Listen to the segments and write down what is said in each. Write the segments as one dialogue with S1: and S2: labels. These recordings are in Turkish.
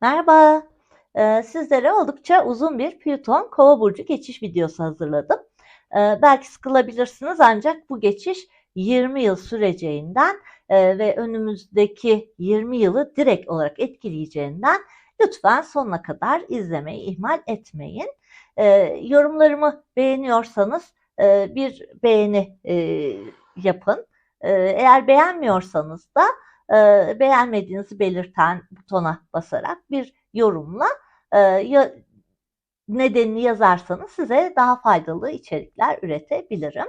S1: Merhaba. Ee, sizlere oldukça uzun bir Plüton Kova burcu geçiş videosu hazırladım. Ee, belki sıkılabilirsiniz ancak bu geçiş 20 yıl süreceğinden e, ve önümüzdeki 20 yılı direkt olarak etkileyeceğinden lütfen sonuna kadar izlemeyi ihmal etmeyin. Ee, yorumlarımı beğeniyorsanız e, bir beğeni e, yapın. Ee, eğer beğenmiyorsanız da e, beğenmediğinizi belirten butona basarak bir yorumla e, ya, nedenini yazarsanız size daha faydalı içerikler üretebilirim.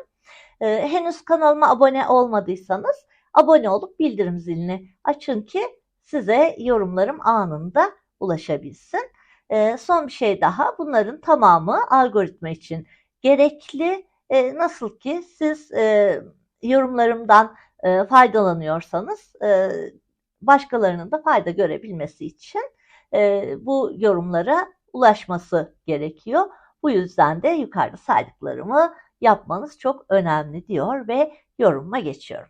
S1: E, henüz kanalıma abone olmadıysanız abone olup bildirim zilini açın ki size yorumlarım anında ulaşabilsin. E, son bir şey daha bunların tamamı algoritma için gerekli. E, nasıl ki siz e, yorumlarımdan e, faydalanıyorsanız e, başkalarının da fayda görebilmesi için e, bu yorumlara ulaşması gerekiyor. Bu yüzden de yukarıda saydıklarımı yapmanız çok önemli diyor ve yorumuma geçiyorum.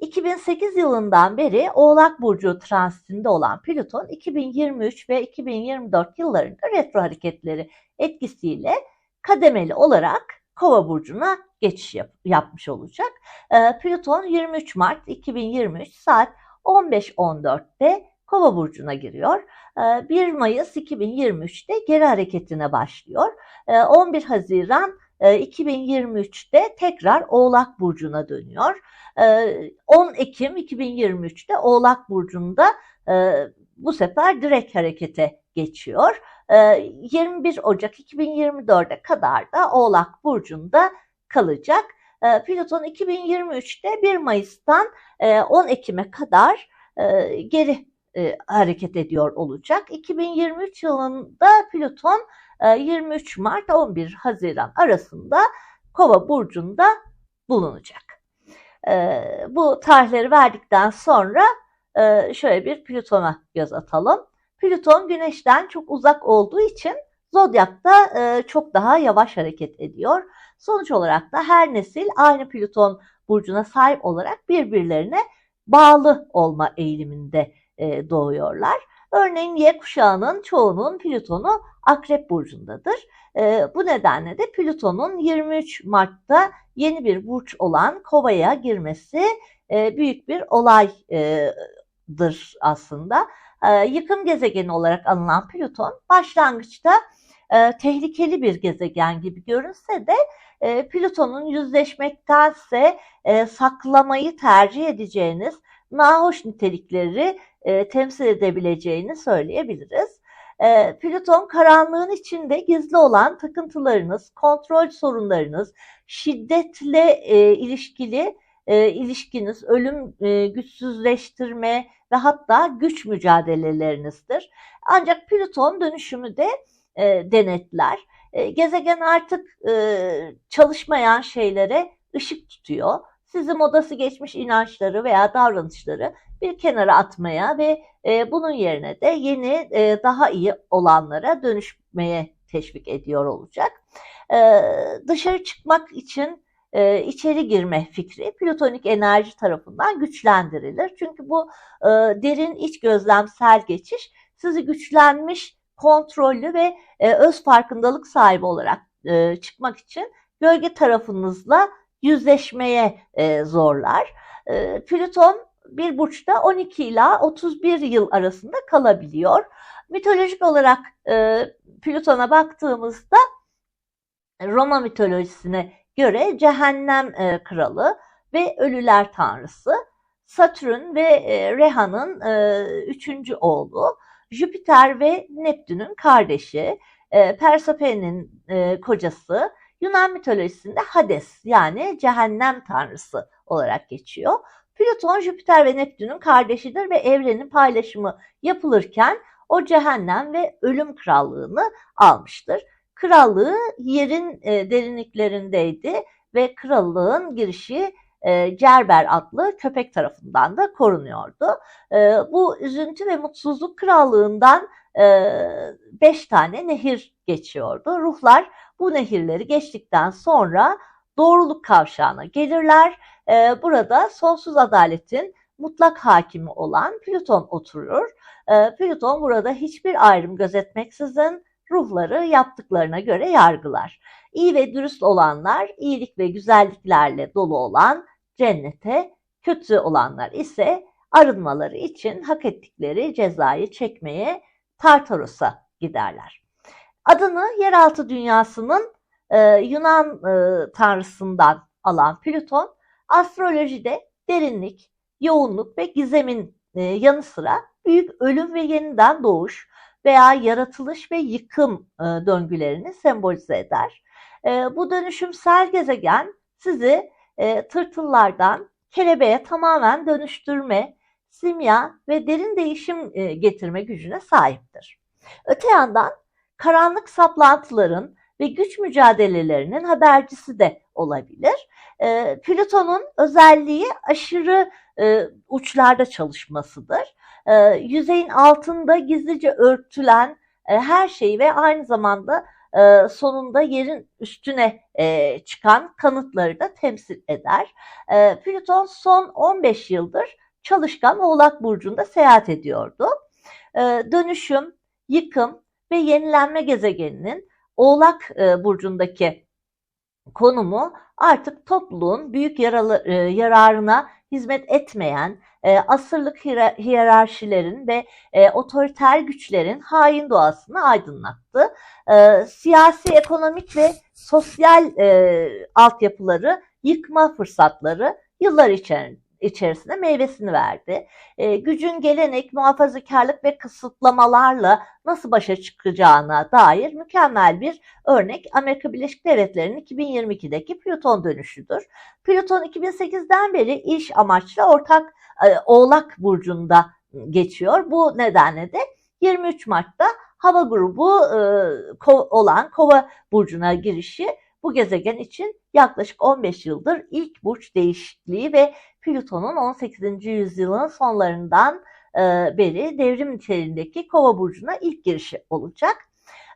S1: 2008 yılından beri Oğlak Burcu transitinde olan Plüton 2023 ve 2024 yıllarında retro hareketleri etkisiyle kademeli olarak Kova burcuna geçiş yap, yapmış olacak. E, Plüton 23 Mart 2023 saat 15.14'te Kova burcuna giriyor. 1 ee, Mayıs 2023'te geri hareketine başlıyor. 11 Haziran 2023'te tekrar Oğlak burcuna dönüyor. 10 Ekim 2023'te Oğlak burcunda e, bu sefer direkt harekete geçiyor. 21 Ocak 2024'e kadar da Oğlak burcunda kalacak. Plüton 2023'te 1 Mayıs'tan 10 Ekim'e kadar geri e, hareket ediyor olacak. 2023 yılında Plüton e, 23 Mart 11 Haziran arasında Kova burcunda bulunacak. E, bu tarihleri verdikten sonra e, şöyle bir Plüton'a göz atalım. Plüton Güneş'ten çok uzak olduğu için Zodyak'ta e, çok daha yavaş hareket ediyor. Sonuç olarak da her nesil aynı Plüton burcuna sahip olarak birbirlerine bağlı olma eğiliminde e, doğuyorlar. Örneğin Y kuşağının çoğunun Plüton'u Akrep Burcu'ndadır. E, bu nedenle de Plüton'un 23 Mart'ta yeni bir burç olan Kova'ya girmesi büyük bir olaydır aslında. Yıkım gezegeni olarak anılan Plüton başlangıçta tehlikeli bir gezegen gibi görünse de Plüton'un yüzleşmektense saklamayı tercih edeceğiniz nahoş nitelikleri e, temsil edebileceğini söyleyebiliriz. E, Plüton karanlığın içinde gizli olan takıntılarınız, kontrol sorunlarınız, şiddetle e, ilişkili e, ilişkiniz, ölüm, e, güçsüzleştirme ve hatta güç mücadelelerinizdir. Ancak Plüton dönüşümü de e, denetler. E, gezegen artık e, çalışmayan şeylere ışık tutuyor sizi modası geçmiş inançları veya davranışları bir kenara atmaya ve e, bunun yerine de yeni e, daha iyi olanlara dönüşmeye teşvik ediyor olacak. E, dışarı çıkmak için e, içeri girme fikri plütonik enerji tarafından güçlendirilir. Çünkü bu e, derin iç gözlemsel geçiş sizi güçlenmiş, kontrollü ve e, öz farkındalık sahibi olarak e, çıkmak için gölge tarafınızla yüzleşmeye e, zorlar. E, Plüton bir burçta 12 ila 31 yıl arasında kalabiliyor. Mitolojik olarak e, Plüton'a baktığımızda Roma mitolojisine göre cehennem e, kralı ve ölüler tanrısı. Satürn ve e, Reha'nın e, üçüncü oğlu. Jüpiter ve Neptün'ün kardeşi. E, Persephone'nin e, kocası Yunan mitolojisinde Hades yani cehennem tanrısı olarak geçiyor. Plüton, Jüpiter ve Neptün'ün kardeşidir ve evrenin paylaşımı yapılırken o cehennem ve ölüm krallığını almıştır. Krallığı yerin e, derinliklerindeydi ve krallığın girişi e, Cerber adlı köpek tarafından da korunuyordu. E, bu üzüntü ve mutsuzluk krallığından e, beş tane nehir geçiyordu. Ruhlar bu nehirleri geçtikten sonra doğruluk kavşağına gelirler. Ee, burada sonsuz adaletin mutlak hakimi olan Plüton oturur. E, Plüton burada hiçbir ayrım gözetmeksizin ruhları yaptıklarına göre yargılar. İyi ve dürüst olanlar iyilik ve güzelliklerle dolu olan cennete, kötü olanlar ise arınmaları için hak ettikleri cezayı çekmeye Tartaros'a giderler. Adını yeraltı dünyasının e, Yunan e, tanrısından alan Plüton, astrolojide derinlik, yoğunluk ve gizemin e, yanı sıra büyük ölüm ve yeniden doğuş veya yaratılış ve yıkım e, döngülerini sembolize eder. E, bu dönüşümsel gezegen sizi e, tırtıllardan kelebeğe tamamen dönüştürme, simya ve derin değişim e, getirme gücüne sahiptir. Öte yandan karanlık saplantıların ve güç mücadelelerinin habercisi de olabilir. E, Plüton'un özelliği aşırı uçlarda çalışmasıdır. E, yüzeyin altında gizlice örtülen e, her şeyi ve aynı zamanda e, sonunda yerin üstüne e, çıkan kanıtları da temsil eder. E, Plüton son 15 yıldır çalışkan Oğlak Burcu'nda seyahat ediyordu. E, dönüşüm, yıkım ve yenilenme gezegeninin Oğlak e, Burcu'ndaki konumu artık topluluğun büyük yaralı, e, yararına hizmet etmeyen e, asırlık hiyerarşilerin ve e, otoriter güçlerin hain doğasını aydınlattı. E, siyasi, ekonomik ve sosyal e, altyapıları yıkma fırsatları yıllar içerisinde içerisinde meyvesini verdi. E, gücün gelenek, muhafazakarlık ve kısıtlamalarla nasıl başa çıkacağına dair mükemmel bir örnek Amerika Birleşik Devletleri'nin 2022'deki Plüton dönüşüdür. Plüton 2008'den beri iş amaçlı ortak e, Oğlak Burcu'nda geçiyor. Bu nedenle de 23 Mart'ta hava grubu e, ko olan Kova Burcu'na girişi bu gezegen için yaklaşık 15 yıldır ilk burç değişikliği ve Plüton'un 18. yüzyılın sonlarından e, beri devrim niteliğindeki Kova burcuna ilk girişi olacak.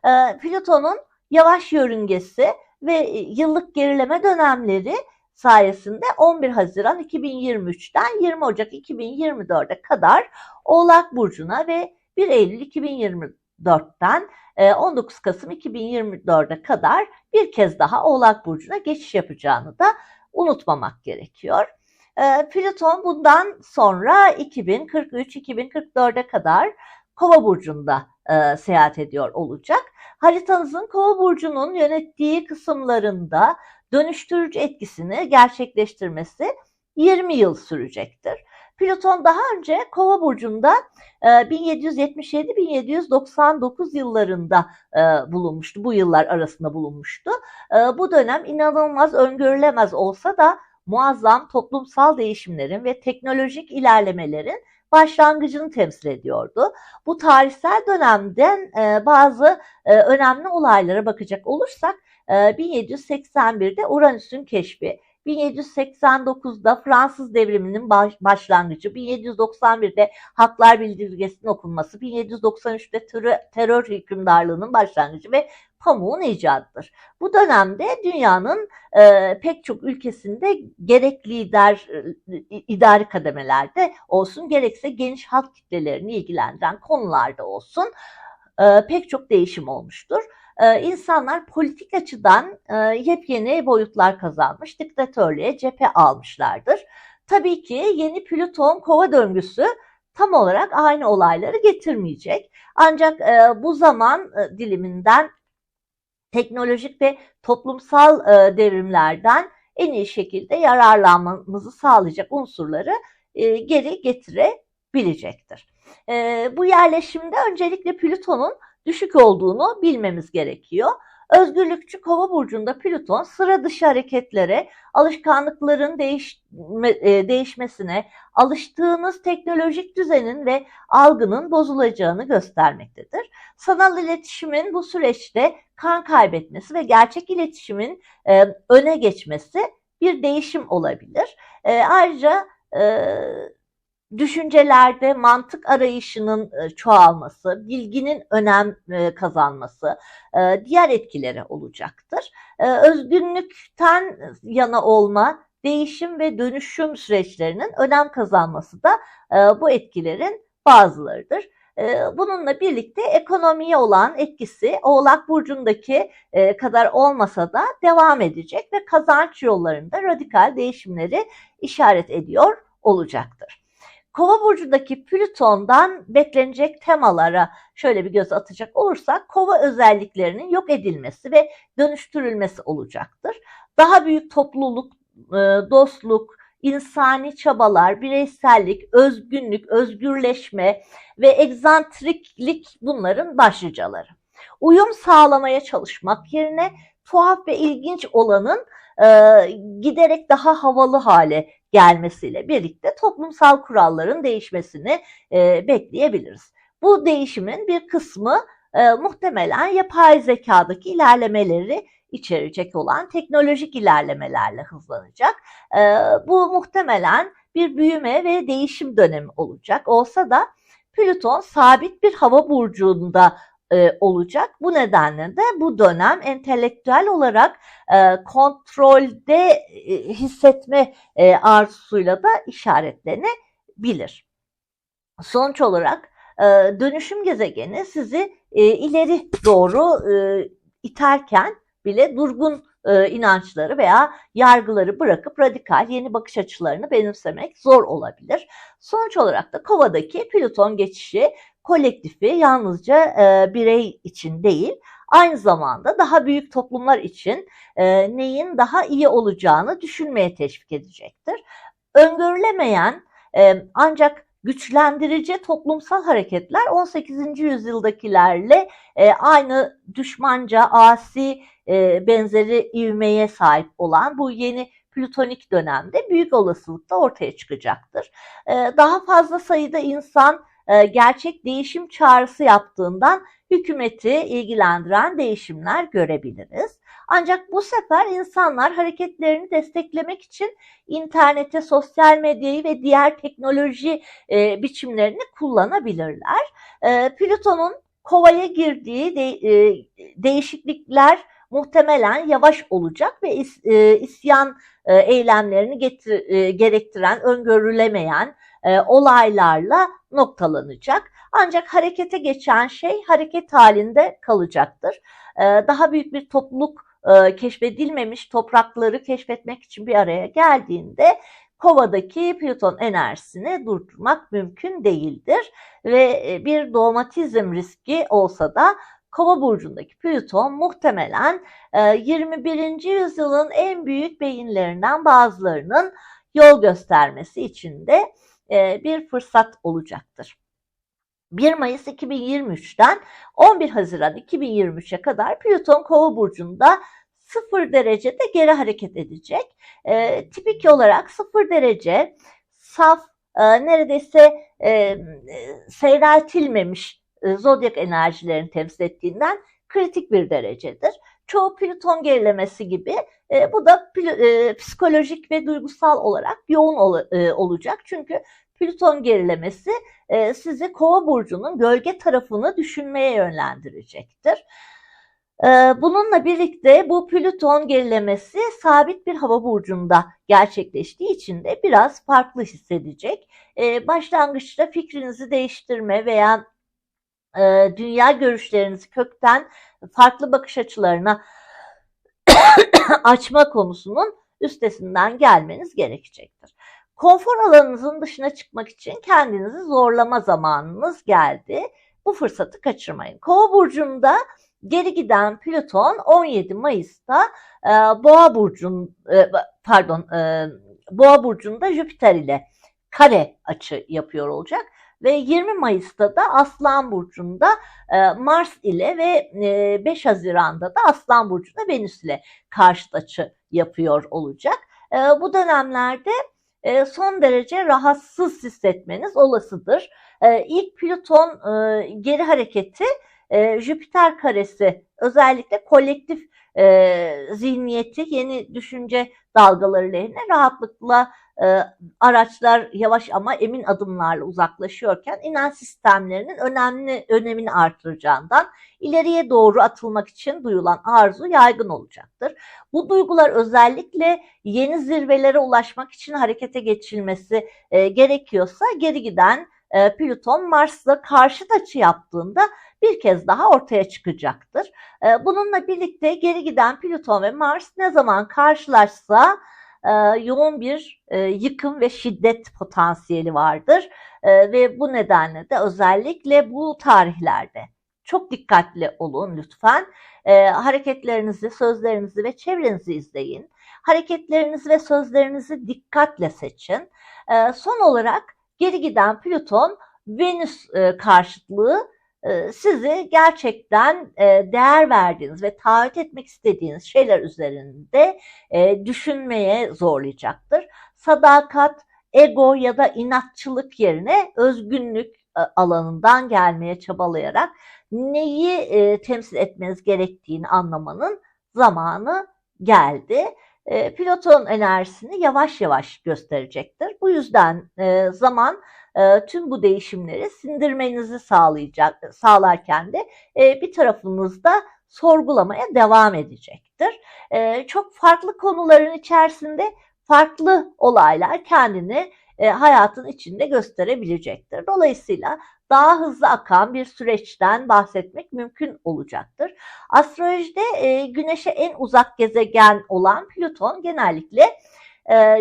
S1: E, Plüton'un yavaş yörüngesi ve yıllık gerileme dönemleri sayesinde 11 Haziran 2023'ten 20 Ocak 2024'e kadar Oğlak Burcu'na ve 1 Eylül 2024'ten 19 Kasım 2024'e kadar bir kez daha Oğlak Burcu'na geçiş yapacağını da unutmamak gerekiyor. Plüton bundan sonra 2043-2044'e kadar Kova burcunda seyahat ediyor olacak. Haritanızın Kova burcunun yönettiği kısımlarında dönüştürücü etkisini gerçekleştirmesi 20 yıl sürecektir. Plüton daha önce Kova burcunda 1777-1799 e, yıllarında e, bulunmuştu. Bu yıllar arasında bulunmuştu. E, bu dönem inanılmaz öngörülemez olsa da muazzam toplumsal değişimlerin ve teknolojik ilerlemelerin başlangıcını temsil ediyordu. Bu tarihsel dönemden bazı önemli olaylara bakacak olursak 1781'de Uranüs'ün keşfi, 1789'da Fransız devriminin başlangıcı, 1791'de Haklar Bildirgesi'nin okunması, 1793'te terör, terör hükümdarlığının başlangıcı ve pamuğun icadıdır. Bu dönemde dünyanın e, pek çok ülkesinde gerek lider e, idari kademelerde olsun gerekse geniş halk kitlelerini ilgilendiren konularda olsun e, pek çok değişim olmuştur e, insanlar politik açıdan e, yepyeni boyutlar kazanmış, diktatörlüğe cephe almışlardır. Tabii ki yeni Plüton kova döngüsü tam olarak aynı olayları getirmeyecek. Ancak e, bu zaman e, diliminden teknolojik ve toplumsal devrimlerden en iyi şekilde yararlanmamızı sağlayacak unsurları geri getirebilecektir. Bu yerleşimde öncelikle Plüton'un düşük olduğunu bilmemiz gerekiyor. Özgürlükçü kova burcunda Plüton sıra dışı hareketlere, alışkanlıkların değişme, e, değişmesine, alıştığınız teknolojik düzenin ve algının bozulacağını göstermektedir. Sanal iletişimin bu süreçte kan kaybetmesi ve gerçek iletişimin e, öne geçmesi bir değişim olabilir. E, ayrıca düşüncelerde mantık arayışının e, çoğalması, bilginin önem e, kazanması, e, diğer etkileri olacaktır. Özgünlükten yana olma, değişim ve dönüşüm süreçlerinin önem kazanması da bu etkilerin bazılarıdır. Bununla birlikte ekonomiye olan etkisi Oğlak Burcu'ndaki kadar olmasa da devam edecek ve kazanç yollarında radikal değişimleri işaret ediyor olacaktır. Kova burcundaki Plüton'dan beklenecek temalara şöyle bir göz atacak olursak kova özelliklerinin yok edilmesi ve dönüştürülmesi olacaktır. Daha büyük topluluk, e, dostluk, insani çabalar, bireysellik, özgünlük, özgürleşme ve egzantriklik bunların başlıcaları. Uyum sağlamaya çalışmak yerine tuhaf ve ilginç olanın e, giderek daha havalı hale gelmesiyle birlikte toplumsal kuralların değişmesini e, bekleyebiliriz. Bu değişimin bir kısmı e, muhtemelen yapay zekadaki ilerlemeleri içerecek olan teknolojik ilerlemelerle hızlanacak. E, bu muhtemelen bir büyüme ve değişim dönemi olacak. Olsa da Plüton sabit bir hava burcunda e, olacak. Bu nedenle de bu dönem entelektüel olarak e, kontrolde e, hissetme e, arzusuyla da işaretlenebilir. Sonuç olarak e, dönüşüm gezegeni sizi e, ileri doğru e, iterken bile durgun e, inançları veya yargıları bırakıp radikal yeni bakış açılarını benimsemek zor olabilir. Sonuç olarak da Kova'daki Plüton geçişi kolektifi yalnızca e, birey için değil, aynı zamanda daha büyük toplumlar için e, neyin daha iyi olacağını düşünmeye teşvik edecektir. Öngörülemeyen e, ancak güçlendirici toplumsal hareketler 18. yüzyıldakilerle e, aynı düşmanca, asi e, benzeri ivmeye sahip olan bu yeni plütonik dönemde büyük olasılıkla ortaya çıkacaktır. E, daha fazla sayıda insan e, gerçek değişim çağrısı yaptığından hükümeti ilgilendiren değişimler görebiliriz. Ancak bu sefer insanlar hareketlerini desteklemek için internete, sosyal medyayı ve diğer teknoloji e, biçimlerini kullanabilirler. E, Plüton'un kovaya girdiği de, e, değişiklikler muhtemelen yavaş olacak ve is, e, isyan e, eylemlerini getir, e, gerektiren, öngörülemeyen e, olaylarla noktalanacak. Ancak harekete geçen şey hareket halinde kalacaktır. E, daha büyük bir topluluk e, keşfedilmemiş toprakları keşfetmek için bir araya geldiğinde kovadaki Plüton enerjisini durdurmak mümkün değildir ve e, bir dogmatizm riski olsa da Kova burcundaki Plüton muhtemelen 21. E, yüzyılın en büyük beyinlerinden bazılarının yol göstermesi için de e, bir fırsat olacaktır. 1 Mayıs 2023'ten 11 Haziran 2023'e kadar Plüton Kova burcunda 0 derecede geri hareket edecek. E, tipik olarak 0 derece saf, e, neredeyse e, seyreltilmemiş e, zodyak enerjilerini temsil ettiğinden kritik bir derecedir. Çoğu Plüton gerilemesi gibi e, bu da e, psikolojik ve duygusal olarak yoğun ol, e, olacak. Çünkü Plüton gerilemesi e, sizi Kova burcunun gölge tarafını düşünmeye yönlendirecektir. E, bununla birlikte bu Plüton gerilemesi sabit bir hava burcunda gerçekleştiği için de biraz farklı hissedecek. E, başlangıçta fikrinizi değiştirme veya e, dünya görüşlerinizi kökten farklı bakış açılarına açma konusunun üstesinden gelmeniz gerekecektir. Konfor alanınızın dışına çıkmak için kendinizi zorlama zamanınız geldi. Bu fırsatı kaçırmayın. Kova burcunda geri giden Plüton 17 Mayıs'ta e, Boğa burcun e, pardon e, Boğa burcunda Jüpiter ile kare açı yapıyor olacak ve 20 Mayıs'ta da Aslan Burcu'nda e, Mars ile ve e, 5 Haziran'da da Aslan Burcu'nda Venüs ile karşıt açı yapıyor olacak. E, bu dönemlerde e, son derece rahatsız hissetmeniz olasıdır. E, ilk Plüton e, geri hareketi e, Jüpiter karesi özellikle kolektif e, zihniyeti, yeni düşünce dalgaları lehine rahatlıkla e, araçlar yavaş ama emin adımlarla uzaklaşıyorken inen sistemlerinin önemli önemini artıracağından ileriye doğru atılmak için duyulan arzu yaygın olacaktır. Bu duygular özellikle yeni zirvelere ulaşmak için harekete geçilmesi e, gerekiyorsa geri giden e, Plüton Mars'la karşıt açı yaptığında bir kez daha ortaya çıkacaktır. E, bununla birlikte geri giden Plüton ve Mars ne zaman karşılaşsa e, yoğun bir e, yıkım ve şiddet potansiyeli vardır e, ve bu nedenle de özellikle bu tarihlerde çok dikkatli olun lütfen. Hareketlerinizi, sözlerinizi ve çevrenizi izleyin. Hareketlerinizi ve sözlerinizi dikkatle seçin. Son olarak geri giden Plüton Venüs karşıtlığı sizi gerçekten e, değer verdiğiniz ve taahhüt etmek istediğiniz şeyler üzerinde e, düşünmeye zorlayacaktır. Sadakat, ego ya da inatçılık yerine özgünlük alanından gelmeye çabalayarak neyi temsil etmeniz gerektiğini anlamanın zamanı geldi. Plüton enerjisini yavaş yavaş gösterecektir. Bu yüzden zaman e, tüm bu değişimleri sindirmenizi sağlayacak sağlarken de e, bir tarafınızda sorgulamaya devam edecektir. E, çok farklı konuların içerisinde farklı olaylar kendini e, hayatın içinde gösterebilecektir. Dolayısıyla daha hızlı akan bir süreçten bahsetmek mümkün olacaktır. Astrolojide Güneş'e en uzak gezegen olan Plüton genellikle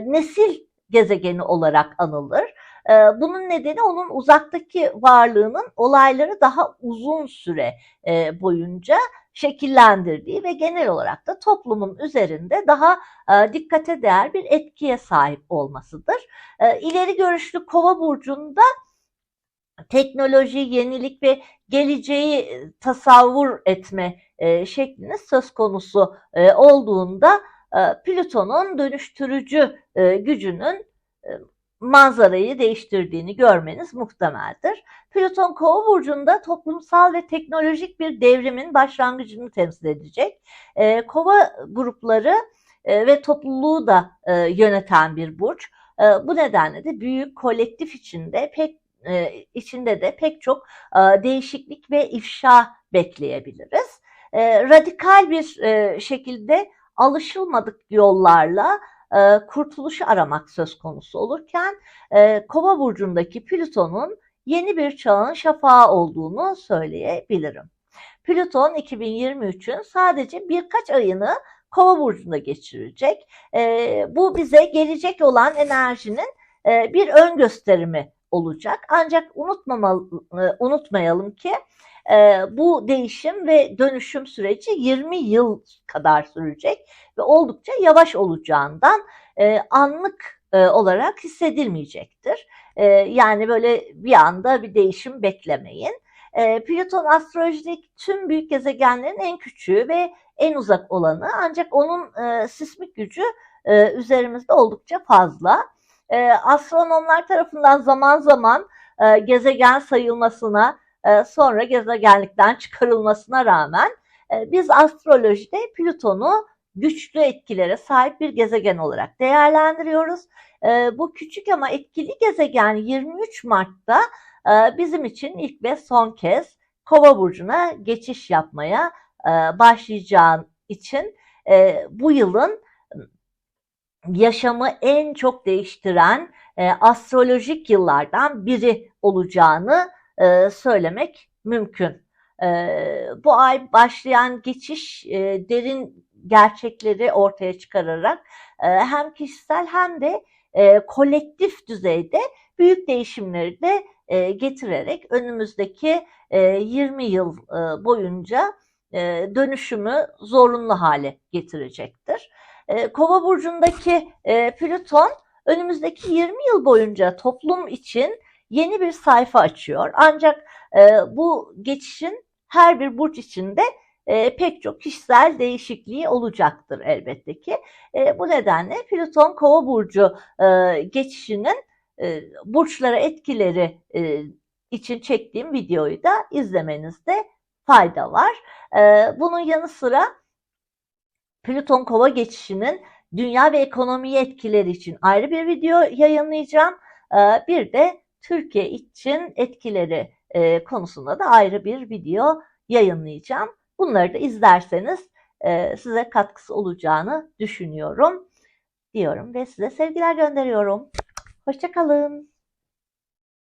S1: nesil gezegeni olarak anılır. Ee, bunun nedeni onun uzaktaki varlığının olayları daha uzun süre e, boyunca şekillendirdiği ve genel olarak da toplumun üzerinde daha e, dikkate değer bir etkiye sahip olmasıdır. E, ileri görüşlü Kova burcunda teknoloji, yenilik ve geleceği tasavvur etme şekliniz söz konusu olduğunda Plüton'un dönüştürücü gücünün manzarayı değiştirdiğini görmeniz muhtemeldir. Plüton Kova burcunda toplumsal ve teknolojik bir devrimin başlangıcını temsil edecek. E, Kova grupları e, ve topluluğu da e, yöneten bir burç. E, bu nedenle de büyük kolektif içinde pek e, içinde de pek çok e, değişiklik ve ifşa bekleyebiliriz. E, radikal bir e, şekilde alışılmadık yollarla e, kurtuluşu aramak söz konusu olurken e, Kova burcundaki Plüton'un yeni bir çağın şafağı olduğunu söyleyebilirim. Plüton 2023'ün sadece birkaç ayını Kova burcunda geçirecek. E, bu bize gelecek olan enerjinin e, bir ön gösterimi olacak. Ancak unutmamalı, e, unutmayalım ki bu değişim ve dönüşüm süreci 20 yıl kadar sürecek ve oldukça yavaş olacağından e, anlık e, olarak hissedilmeyecektir. E, yani böyle bir anda bir değişim beklemeyin. Plüton astrolojideki tüm büyük gezegenlerin en küçüğü ve en uzak olanı ancak onun e, sismik gücü e, üzerimizde oldukça fazla. E, astronomlar tarafından zaman zaman e, gezegen sayılmasına sonra gezegenlikten çıkarılmasına rağmen e, biz astrolojide Plüton'u güçlü etkilere sahip bir gezegen olarak değerlendiriyoruz. E, bu küçük ama etkili gezegen 23 Mart'ta bizim için ilk ve son kez Kova burcuna geçiş yapmaya başlayacağın için bu yılın yaşamı en çok değiştiren astrolojik yıllardan biri olacağını e, söylemek mümkün. E, bu ay başlayan geçiş e, derin gerçekleri ortaya çıkararak e, hem kişisel hem de e, kolektif düzeyde büyük değişimleri de e, getirerek önümüzdeki e, 20 yıl e, boyunca e, dönüşümü zorunlu hale getirecektir. E, Kova burcundaki e, Plüton önümüzdeki 20 yıl boyunca toplum için yeni bir sayfa açıyor. Ancak e, bu geçişin her bir burç içinde e, pek çok kişisel değişikliği olacaktır elbette ki. E, bu nedenle Plüton Kova burcu e, geçişinin e, burçlara etkileri e, için çektiğim videoyu da izlemenizde fayda var. E, bunun yanı sıra Plüton Kova geçişinin dünya ve ekonomi etkileri için ayrı bir video yayınlayacağım. Ee, bir de Türkiye için etkileri e, konusunda da ayrı bir video yayınlayacağım. Bunları da izlerseniz e, size katkısı olacağını düşünüyorum diyorum ve size sevgiler gönderiyorum. Hoşçakalın.